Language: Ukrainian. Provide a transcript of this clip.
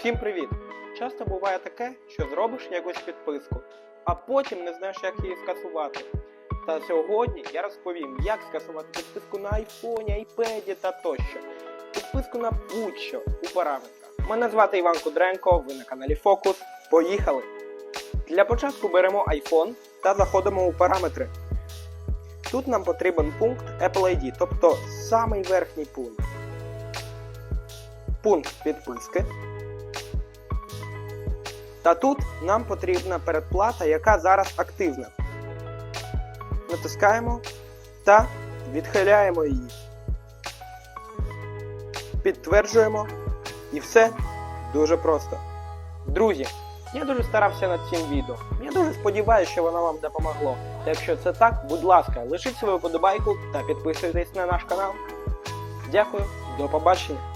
Всім привіт! Часто буває таке, що зробиш якусь підписку, а потім не знаєш, як її скасувати. Та сьогодні я розповім, як скасувати підписку на айфоні, айпеді та тощо. Підписку на будь-що у параметрах. Мене звати Іван Кудренко, ви на каналі Фокус. Поїхали! Для початку беремо iPhone та заходимо у параметри. Тут нам потрібен пункт Apple ID, тобто самий верхній пункт. Пункт підписки. Та тут нам потрібна передплата, яка зараз активна. Натискаємо та відхиляємо її. Підтверджуємо і все дуже просто. Друзі, я дуже старався над цим відео. Я дуже сподіваюся, що воно вам допомогло. Та якщо це так, будь ласка, лишіть свою подобайку та підписуйтесь на наш канал. Дякую, до побачення!